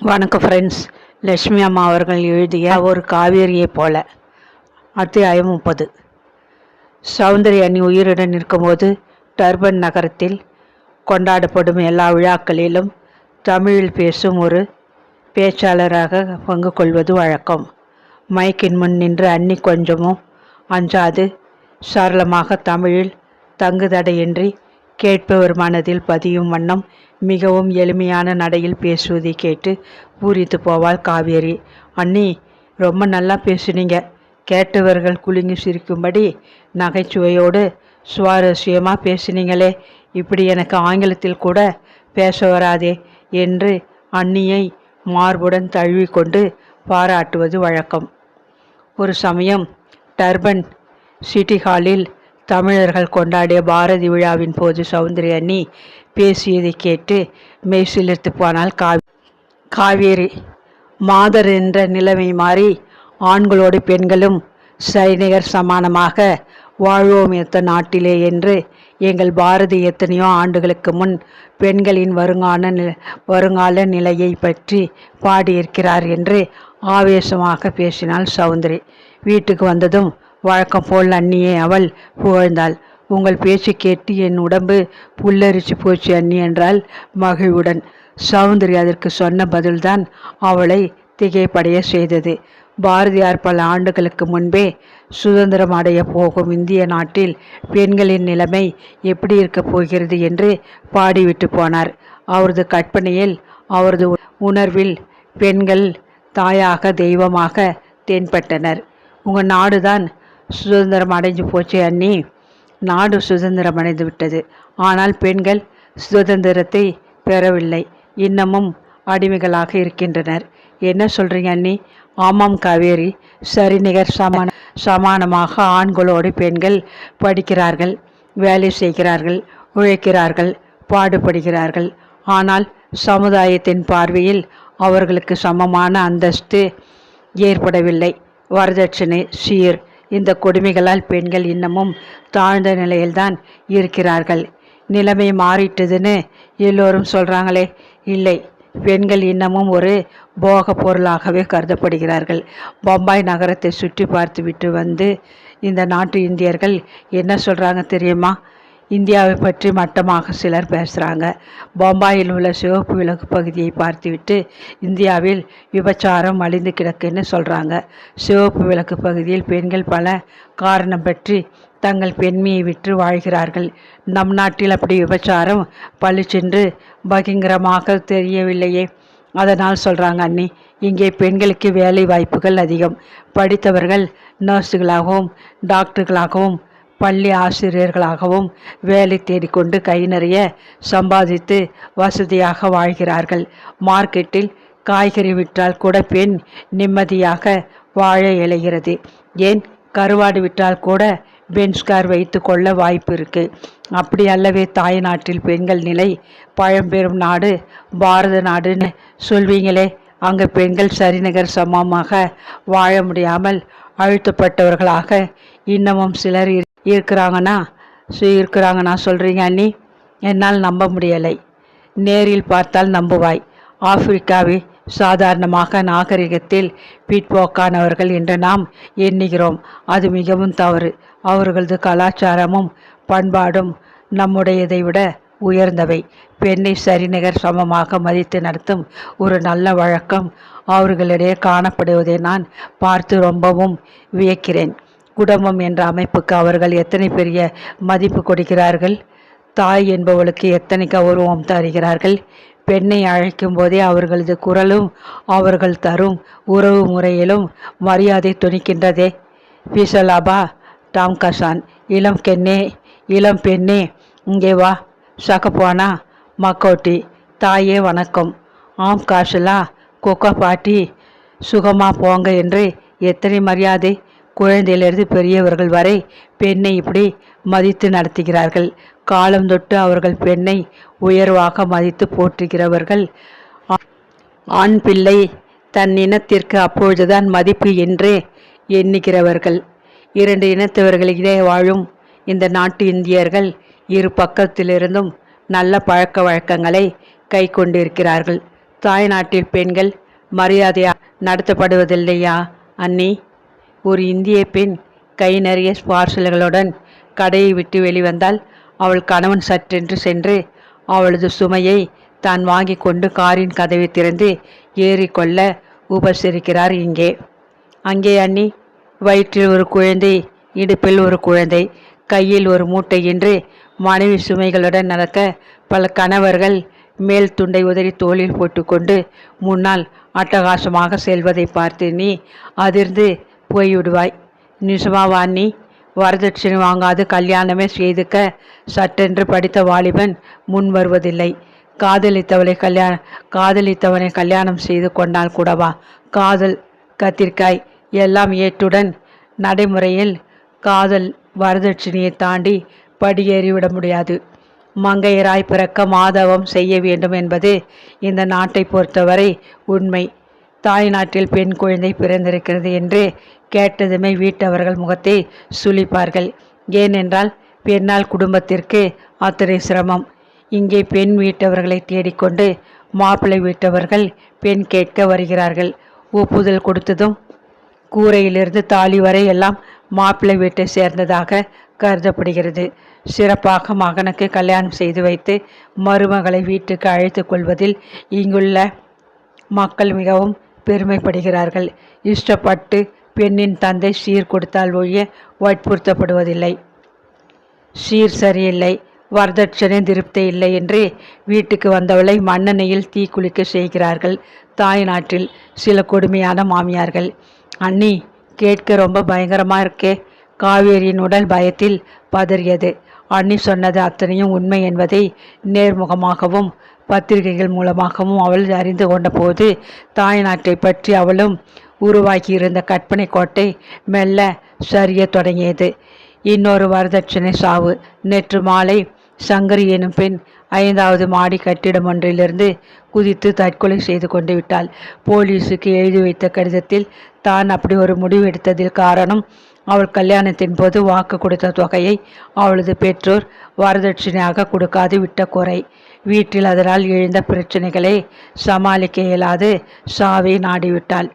வணக்கம் ஃப்ரெண்ட்ஸ் லட்சுமி அம்மா அவர்கள் எழுதிய ஒரு காவேரியைப் போல அத்தியாயம் முப்பது. சௌந்தரிய அணி உயிருடன் இருக்கும்போது டர்பன் நகரத்தில் கொண்டாடப்படும் எல்லா விழாக்களிலும் தமிழில் பேசும் ஒரு பேச்சாளராக பங்கு கொள்வது வழக்கம். மைக்கின் முன் நின்று அன்னி கொஞ்சமும் அஞ்சாது சரளமாக தமிழில் தங்குதடையின்றி கேட்பவர் மனதில் பதியும் வண்ணம் மிகவும் எளிமையான நடையில் பேசுவதை கேட்டு பூரித்து போவாள் காவேரி. அண்ணி ரொம்ப நல்லா பேசுனீங்க. கேட்டவர்கள் குலுங்கி சிரிக்கும்படி நகைச்சுவையோடு சுவாரஸ்யமாக பேசுனீங்களே. இப்படி எனக்கு ஆங்கிலத்தில் கூட பேச வராதே என்று அண்ணியை மார்புடன் தழுவிக்கொண்டு பாராட்டுவது வழக்கம். ஒரு சமயம் டர்பன் சிட்டி ஹாலில் தமிழர்கள் கொண்டாடிய பாரதி விழாவின் போது சௌந்தரி அண்ணி பேசியதை கேட்டு மெய்சிலிர்த்து போனால் காவி காவேரி மாதர் என்ற நிலைமை மாறி ஆண்களோடு பெண்களும் சைனிகர் சமானமாக வாழ்வோம் எத்த நாட்டிலே என்று எங்கள் பாரதி எத்தனையோ ஆண்டுகளுக்கு முன் பெண்களின் வருங்கால வருங்கால நிலையை பற்றி பாடியிருக்கிறார் என்று ஆவேசமாக பேசினாள் சௌந்தரி. வீட்டுக்கு வந்ததும் வழக்கம் போல் அண்ணியே அவள் புகழ்ந்தாள். உங்கள் பேச்சு கேட்டு என் உடம்பு புல்லரிச்சு போச்சு அண்ணி என்றால் மகிழ்வுடன். சௌந்தரி அதற்கு சொன்ன பதில்தான் அவளை திகைப்படைய செய்தது. பாரதியார் பல ஆண்டுகளுக்கு முன்பே சுதந்திரம் அடைய போகும் இந்திய நாட்டில் பெண்களின் நிலைமை எப்படி இருக்கப் போகிறது என்று பாடிவிட்டு போனார். அவரது கற்பனையில் அவரது உணர்வில் பெண்கள் தாயாக தெய்வமாக தென்பட்டனர். உங்கள் நாடுதான் சுதந்திரம் அடைஞ்சு போச்சு அண்ணி. நாடு சுதந்திரம் அடைந்து விட்டது. ஆனால் பெண்கள் சுதந்திரத்தை பெறவில்லை. இன்னமும் அடிமைகளாக இருக்கின்றனர். என்ன சொல்கிறீங்க அண்ணி? ஆமாம் காவேரி. சரிநிகர் சமான சமானமாக ஆண்களோடு பெண்கள் படிக்கிறார்கள் வேலை செய்கிறார்கள் உழைக்கிறார்கள் பாடுபடுகிறார்கள். ஆனால் சமுதாயத்தின் பார்வையில் அவர்களுக்கு சமமான அந்தஸ்து ஏற்படவில்லை. வரதட்சணை சீர் இந்த கொடுமைகளால் பெண்கள் இன்னமும் தாழ்ந்த நிலையில்தான் இருக்கிறார்கள். நிலைமை மாறிட்டதுன்னு எல்லோரும் சொல்கிறாங்களே இல்லை பெண்கள் இன்னமும் ஒரு போக பொருளாகவே கருதப்படுகிறார்கள். பம்பாய் நகரத்தை சுற்றி பார்த்துவிட்டு வந்து இந்த நாட்டு இந்தியர்கள் என்ன சொல்கிறாங்க தெரியுமா? இந்தியாவை பற்றி மட்டமாக சிலர் பேசுகிறாங்க பம்பாயில் உள்ள சிவப்பு விளக்கு பகுதியை பார்த்துவிட்டு இந்தியாவில் விபச்சாரம் அழிந்து கிடக்குன்னு சொல்கிறாங்க சிவப்பு விளக்கு பகுதியில் பெண்கள் பல காரணம் பற்றி தங்கள் பெண்மையை விற்று வாழ்கிறார்கள். நம் நாட்டில் அப்படி விபச்சாரம் பளிச்சென்று பகிங்கரமாக தெரியவில்லையே. அதனால் சொல்கிறாங்க அண்ணி இங்கே பெண்களுக்கு வேலை வாய்ப்புகள் அதிகம். படித்தவர்கள் நர்ஸுகளாகவும் டாக்டர்களாகவும் பள்ளி ஆசிரியர்களாகவும் வேலை தேடிக்கொண்டு கை நிறைய சம்பாதித்து வசதியாக வாழ்கிறார்கள். மார்க்கெட்டில் காய்கறி விற்றால் கூட பெண் நிம்மதியாக வாழ இழைகிறது ஏன்? கருவாடு விற்றால் கூட பென்ஸ்கார் வைத்து கொள்ள வாய்ப்பு இருக்கு. அப்படி அல்லவே தாய் நாட்டில் பெண்கள் நிலை பழம்பெரும் நாடு பாரத நாடுன்னு சொல்வீங்களே. அங்கே பெண்கள் சரிநிகர் சமமாக வாழ முடியாமல் அழுத்தப்பட்டவர்களாக இன்னமும் சிலர் இருக்கிறாங்கன்னா இருக்கிறாங்கன்னா சொல்கிறீங்க அண்ணி. என்னால் நம்ப முடியலை. நேரில் பார்த்தால் நம்புவாய். ஆப்பிரிக்காவை சாதாரணமாக நாகரிகத்தில் பிற்போக்கானவர்கள் என்று நாம் எண்ணுகிறோம். அது மிகவும் தவறு. அவர்களது கலாச்சாரமும் பண்பாடும் நம்முடையதை விட உயர்ந்தவை. பெண்ணை சரிநிகர் சமமாக மதித்து நடத்தும் ஒரு நல்ல வழக்கம் அவர்களிடையே காணப்படுவதை நான் பார்த்து ரொம்பவும் வியக்கிறேன். குடும்பம் என்ற அமைப்புக்கு அவர்கள் எத்தனை பெரிய மதிப்பு கொடுக்கிறார்கள்? தாய் என்பவளுக்கு எத்தனை கௌரவம் தருகிறார்கள்? பெண்ணை அழைக்கும் போதே அவர்களது குரலும் அவர்கள் தரும் உறவு முறையிலும் மரியாதை துணிக்கின்றதே. பிசலாபா டாம் கசான் இளம் கென்னே இளம் பெண்ணே இங்கே வா. சகப்பானா மக்கோட்டி தாயே வணக்கம். ஆம் காசுலா கொக்கா பாட்டி சுகமாக போங்க என்று எத்தனை மரியாதை குழந்தையிலிருந்து பெரியவர்கள் வரை பெண்ணை இப்படி மதித்து நடத்துகிறார்கள். காலம் தொட்டு அவர்கள் பெண்ணை உயர்வாக மதித்து போற்றுகிறவர்கள். ஆண் பிள்ளை தன் இனத்திற்கு அப்பொழுதுதான் மதிப்பு என்றே எண்ணுகிறவர்கள். இரண்டு இனத்தவர்களிடையே வாழும் இந்த நாட்டு இந்தியர்கள் இரு பக்கத்திலிருந்தும் நல்ல பழக்க வழக்கங்களை கை கொண்டிருக்கிறார்கள். தாய்நாட்டில் பெண்கள் மரியாதையா நடத்தப்படுவதில்லையா அண்ணி? ஒரு இந்திய பெண் கை நிறைய பார்சல்களுடன் கடையை விட்டு வெளிவந்தால் அவள் கணவன் சற்றென்று சென்று அவளது சுமையை தான் வாங்கி கொண்டு காரின் கதவை திறந்து ஏறிக்கொள்ள உபசரிக்கிறார் இங்கே. அங்கே அண்ணி வயிற்றில் ஒரு குழந்தை இடுப்பில் ஒரு குழந்தை கையில் ஒரு மூட்டை என்று மனைவி சுமைகளுடன் நடக்க பல கணவர்கள் மேல் துண்டை உதறி தோளில் போட்டுக்கொண்டு முன்னால் அட்டகாசமாக செல்வதை பார்த்து நீ அதிர்ந்து போய்விடுவாய். நிஜமாவா நீ வரதட்சணை வாங்காது கல்யாணமே செய்துக்க சட்டென்று படித்த வாலிபன் முன் வருவதில்லை. காதலித்தவளை கல்யாண காதலித்தவனை கல்யாணம் செய்து கொண்டால் கூடவா? காதல் கத்திரிக்காய் எல்லாம் ஏற்றுடன் நடைமுறையில் காதல் வரதட்சணையை தாண்டி படியேறிவிட முடியாது. மங்கையராய் பிறக்க மாதவம் செய்ய வேண்டும் என்பது இந்த நாட்டை பொறுத்தவரை உண்மை. தாய் நாட்டில் பெண் குழந்தை பிறந்திருக்கிறது என்று கேட்டதுமே வீட்டவர்கள் முகத்தை சுழிப்பார்கள். ஏனென்றால் பெண்ணால் குடும்பத்திற்கு அத்தனை சிரமம். இங்கே பெண் வீட்டவர்களை தேடிக்கொண்டு மாப்பிள்ளை வீட்டவர்கள் பெண் கேட்க வருகிறார்கள். ஒப்புதல் கொடுத்ததும் கூரையிலிருந்து தாலி வரை எல்லாம் மாப்பிள்ளை வீட்டை சேர்ந்ததாக கருதப்படுகிறது. சிறப்பாக மகனுக்கு கல்யாணம் செய்து வைத்து மருமகளை வீட்டுக்கு அழைத்து கொள்வதில் இங்குள்ள மக்கள் மிகவும் பெருமைப்படுகிறார்கள். இஷ்டப்பட்டு பெண்ணின் தந்தை சீர் கொடுத்தால் ஒழிய வற்புறுத்தப்படுவதில்லை. சீர் சரியில்லை வரதட்சணை திருப்தி இல்லை என்று வீட்டுக்கு வந்தவளை மண்ணெண்ணையில் தீ குளிக்க செய்கிறார்கள். தாய் நாட்டில் சில கொடுமையான மாமியார்கள். அண்ணி கேட்க ரொம்ப பயங்கரமாக இருக்கே. காவேரியின் உடல் பயத்தில் பதறியது. அண்ணி சொன்னது அத்தனையும் உண்மை என்பதை நேர்முகமாகவும் பத்திரிகைகள் மூலமாகவும் அவள் அறிந்து கொண்டபோது தாய்நாட்டை பற்றி அவளும் உருவாக்கியிருந்த கற்பனை கோட்டை மெல்ல சரிய தொடங்கியது. இன்னொரு வரதட்சணை சாவு. நேற்று மாலை சங்கரி எனும் பெண் ஐந்தாவது மாடி கட்டிடம் ஒன்றிலிருந்து குதித்து தற்கொலை செய்து கொண்டு விட்டாள். போலீஸுக்கு எழுதி வைத்த கடிதத்தில் தான் அப்படி ஒரு முடிவு எடுத்ததில் காரணம் அவள் கல்யாணத்தின் போது வாக்கு கொடுத்த தொகையை அவளது பெற்றோர் வரதட்சணையாக கொடுக்காது விட்ட குறை. வீட்டில் அதனால் எழுந்த பிரச்சனைகளை சமாளிக்க இயலாது. சாவை நாடிவிட்டாள்.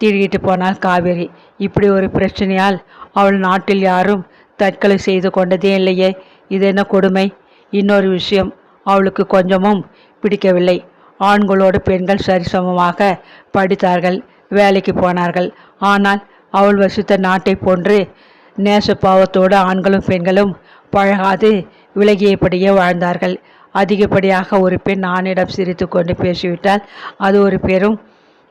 திருகிட்டு போனால் காவேரி. இப்படி ஒரு பிரச்சனையால் அவள் நாட்டில் யாரும் தற்கொலை செய்து கொண்டதே இல்லையே. இது என்ன கொடுமை? இன்னொரு விஷயம். அவளுக்கு கொஞ்சமும் பிடிக்கவில்லை. ஆண்களோடு பெண்கள் சரிசமமாக படித்தார்கள். வேலைக்கு போனார்கள். ஆனால் அவள் வசித்த நாட்டை போன்று நேசப்பாவத்தோடு ஆண்களும் பெண்களும் பழகாது. விலகியபடியே வாழ்ந்தார்கள். அதிகப்படியாக ஒரு பெண் ஆணிடம் சிரித்து கொண்டு பேசிவிட்டால் அது ஒரு பெரும்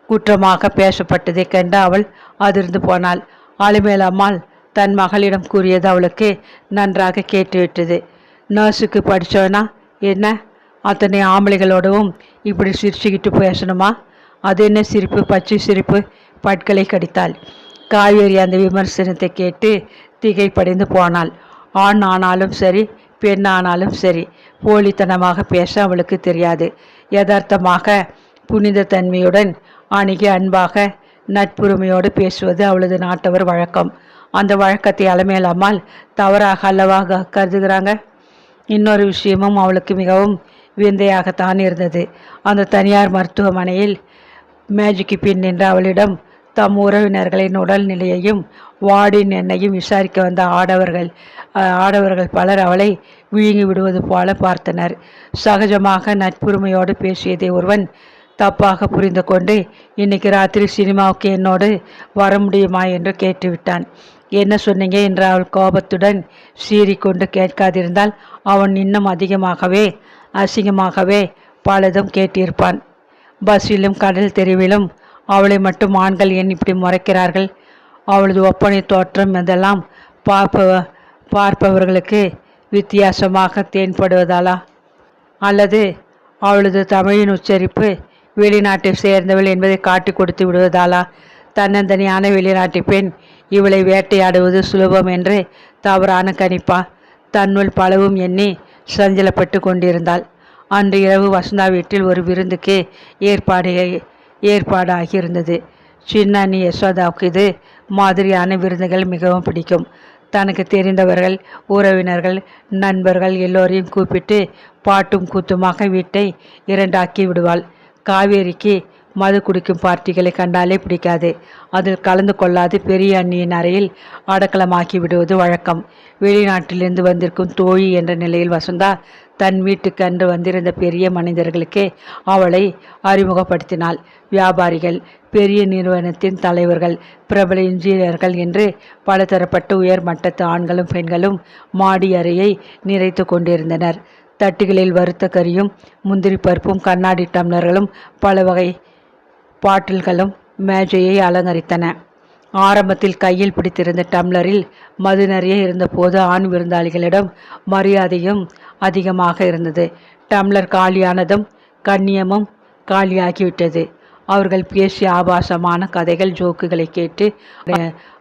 குற்றமாக பேசப்பட்டதை கண்டு அவள் அதிர்ந்து போனாள். ஆளுமேல் அம்மாள் தன் மகளிடம் கூறியது அவளுக்கு நன்றாக கேட்டுவிட்டது. நர்ஸுக்கு படித்தோன்னா என்ன? அத்தனை ஆம்பளைகளோடவும் இப்படி சிரிச்சுக்கிட்டு பேசணுமா? அது என்ன சிரிப்பு? பச்சை சிரிப்பு? பட்களை கடித்தாள். காவேரி அந்த விமர்சனத்தை கேட்டு திகைப்படைந்து போனாள். ஆண் ஆனாலும் சரி பெண்ணானாலும் சரி போலித்தனமாக பேச அவளுக்கு தெரியாது. யதார்த்தமாக புனித தன்மையுடன் அணுகி அன்பாக நட்புரிமையோடு பேசுவது அவளது நாட்டவர் வழக்கம். அந்த வழக்கத்தை அலமேலாமல் தவறாக அல்லவாக கருதுகிறாங்க. இன்னொரு விஷயமும் அவளுக்கு மிகவும் விந்தையாகத்தான் இருந்தது. அந்த தனியார் மருத்துவமனையில் மேஜிக்கு பின் நின்ற அவளிடம் தம் உறவினர்களின் உடல்நிலையையும் வார்டின் எண்ணையும் விசாரிக்க வந்த ஆடவர்கள் ஆடவர்கள் பலர் அவளை விழுங்கி விடுவது போல பார்த்தனர். சகஜமாக நட்புரிமையோடு பேசியதை ஒருவன் தப்பாக புரிந்து கொண்டு இன்னைக்கு ராத்திரி சினிமாவுக்கு என்னோடு வர முடியுமா? என்று கேட்டுவிட்டான். என்ன சொன்னீங்க? என்று அவள் கோபத்துடன் சீறிக்கொண்டு கேட்காதிருந்தால் அவன் இன்னும் அதிகமாகவே அசிங்கமாகவே பலதும் கேட்டிருப்பான். பஸ்ஸிலும் கடல் தெருவிலும் அவளை மட்டும் ஆண்கள் ஏன் இப்படி முறைக்கிறார்கள்? அவளது ஒப்பனை தோற்றம் இதெல்லாம் பார்ப்ப பார்ப்பவர்களுக்கு வித்தியாசமாக தேன்படுவதாலா? அல்லது அவளது தமிழின் உச்சரிப்பு வெளிநாட்டை சேர்ந்தவள் என்பதை காட்டி கொடுத்து விடுவதாலா? தன்னந்தனியான வெளிநாட்டு பெண் இவளை வேட்டையாடுவது சுலபம் என்று தவறான கணிப்பா? தன்னுள் பலவும் எண்ணி சஞ்சலப்பட்டு கொண்டிருந்தாள். அன்று இரவு வசந்தா வீட்டில் ஒரு விருந்துக்கு ஏற்பாடு ஏற்பாடாகியிருந்தது. சின்ன அண்ணி யசோதாவுக்கு இது மாதிரியான விருந்துகள் மிகவும் பிடிக்கும். தனக்கு தெரிந்தவர்கள் உறவினர்கள் நண்பர்கள் எல்லோரையும் கூப்பிட்டு பாட்டும் கூத்துமாக வீட்டை இரண்டாக்கி விடுவாள். காவேரிக்கு மது குடிக்கும் பார்ட்டிகளை கண்டாலே பிடிக்காது. அதில் கலந்து கொள்ளாது பெரிய அண்ணியின் அறையில் அடக்கலமாக்கி விடுவது வழக்கம். வெளிநாட்டிலிருந்து வந்திருக்கும் தோழி என்ற நிலையில் வசந்தா தன் வீட்டுக்கு அன்று வந்திருந்த பெரிய மனிதர்களுக்கே அவளை அறிமுகப்படுத்தினாள். வியாபாரிகள் பெரிய நிறுவனத்தின் தலைவர்கள் பிரபல இன்ஜினியர்கள் என்று பலதரப்பட்ட உயர் மட்டத்து ஆண்களும் பெண்களும் மாடி அறையை நிறைத்து கொண்டிருந்தனர். தட்டுகளில் வறுத்த கறியும் முந்திரி பருப்பும் கண்ணாடி டம்ளர்களும் பல வகை பாட்டில்களும் மேஜையை அலங்கரித்தன. ஆரம்பத்தில் கையில் பிடித்திருந்த டம்ளரில் மது நிறைய இருந்தபோது ஆண் விருந்தாளிகளிடம் மரியாதையும் அதிகமாக இருந்தது. டம்ளர் காலியானதும் கண்ணியமும் காலியாகிவிட்டது. அவர்கள் பேசிய ஆபாசமான கதைகள் ஜோக்குகளை கேட்டு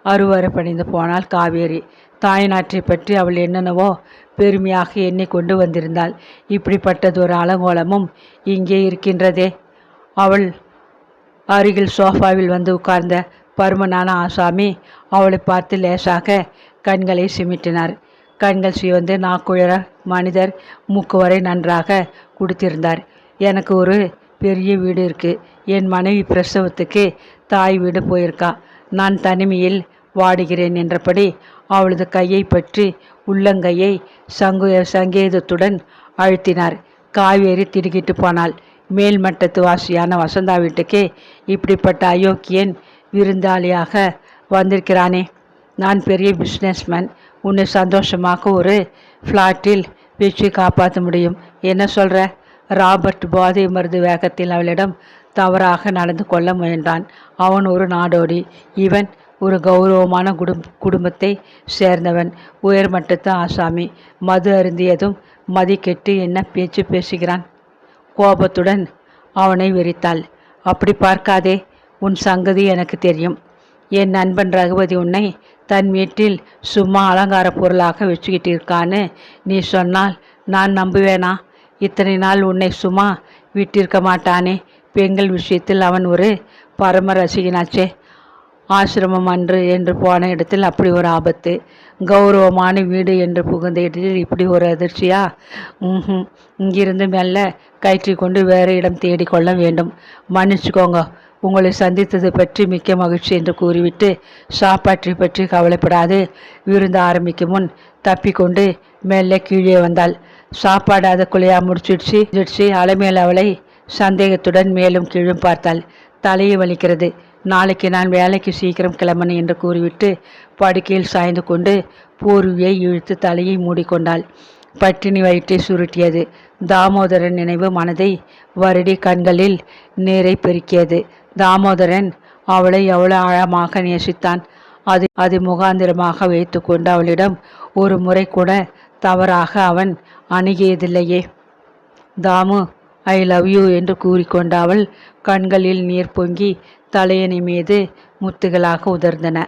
அருவறுப்படைந்து போனாள் காவேரி. தாய்நாட்டை பற்றி அவள் என்னென்னவோ பெருமையாக எண்ணிக்கொண்டு வந்திருந்தாள். இப்படிப்பட்டதொரு அலங்கோலமும் இங்கே இருக்கின்றதே. அவள் அருகில் சோஃபாவில் வந்து உட்கார்ந்த பருமனான ஆசாமி அவளை பார்த்து லேசாக கண்களை சிமிட்டினார். கண்கள் சிவந்து நாக்குழற மனிதர் மூக்கு வரை நன்றாக குடித்திருந்தார். எனக்கு ஒரு பெரிய வீடு இருக்குது என் மனைவி பிரசவத்துக்கு தாய் வீடு போயிருக்கா. நான் தனிமையில் வாடுகிறேன் என்றபடி அவளது கையை பற்றி உள்ளங்கையை சங்கு சங்கேதத்துடன் அழுத்தினார். காவேரி திடுக்கிட்டு போனாள். மேல்மட்டத்து வாசியான வசந்தா வீட்டுக்கு இப்படிப்பட்ட அயோக்கியன் விருந்தாளியாக வந்திருக்கிறானே. நான் பெரிய பிஸ்னஸ்மேன் உன்னை சந்தோஷமாக ஒரு ஃப்ளாட்டில் வச்சு காப்பாற்ற முடியும். என்ன சொல்கிற ராபர்ட் போதை மருந்து வேகத்தில் அவளிடம் தவறாக நடந்து கொள்ள முயன்றான். அவன் ஒரு நாடோடி. இவன் ஒரு கௌரவமான குடும் குடும்பத்தை சேர்ந்தவன். உயர்மட்டத்து ஆசாமி. மது அருந்தியதும் மதி கெட்டு என்ன பேச்சு பேசுகிறான்? கோபத்துடன் அவனை வெறித்தாள். அப்படி பார்க்காதே. உன் சங்கதி எனக்கு தெரியும். என் நண்பன் ரகுபதி உன்னை தன் வீட்டில் சும்மா அலங்கார பொருளாக வச்சுக்கிட்டு இருக்கான்னு நீ சொன்னால் நான் நம்புவேனா? இத்தனை நாள் உன்னை சும்மா விட்டிருக்க மாட்டானே. பெண்கள் விஷயத்தில் அவன் ஒரு பரம ரசிகனாச்சே. ஆசிரமம் அன்று என்று போன இடத்தில் அப்படி ஒரு ஆபத்து. கௌரவமான வீடு என்று புகுந்த இடத்தில் இப்படி ஒரு அதிர்ச்சியா? இங்கிருந்து மெல்ல கயிற்றி கொண்டு வேறு இடம் தேடிக்கொள்ள வேண்டும். மன்னிச்சுக்கோங்க. உங்களை சந்தித்தது பற்றி மிக்க மகிழ்ச்சி என்று கூறிவிட்டு சாப்பாட்டை பற்றி கவலைப்படாது. விருந்து ஆரம்பிக்கும் முன் தப்பிக்கொண்டு மெல்ல கீழே வந்தாள். சாப்பாடு அதுக்குள்ளையா முடிச்சிடுச்சு. முடிச்சிடுச்சு. அலைமேல் அவளை சந்தேகத்துடன் மேலும் கீழும் பார்த்தாள். தலையை வலிக்கிறது. நாளைக்கு நான் வேலைக்கு சீக்கிரம் கிளம்பணும் என்று கூறிவிட்டு படுக்கையில் சாய்ந்து கொண்டு போர்வியை இழுத்து தலையை மூடிக்கொண்டாள். பட்டினி வயிற்றை சுருட்டியது. தாமோதரன் நினைவு மனதை வருடி கண்களில் நீரை பெருக்கியது. தாமோதரன் அவளை எவ்வளவு ஆழமாக நேசித்தான். அது அது முகாந்திரமாக வைத்துக்கொண்டு அவளிடம் ஒரு முறை கூட தவறாக அவன் அணுகியதில்லையே. தாமு ஐ லவ் யூ என்று கூறிக்கொண்ட அவள் கண்களில் நீர் பொங்கி தலையணி மீது முத்துகளாக உதர்ந்தன.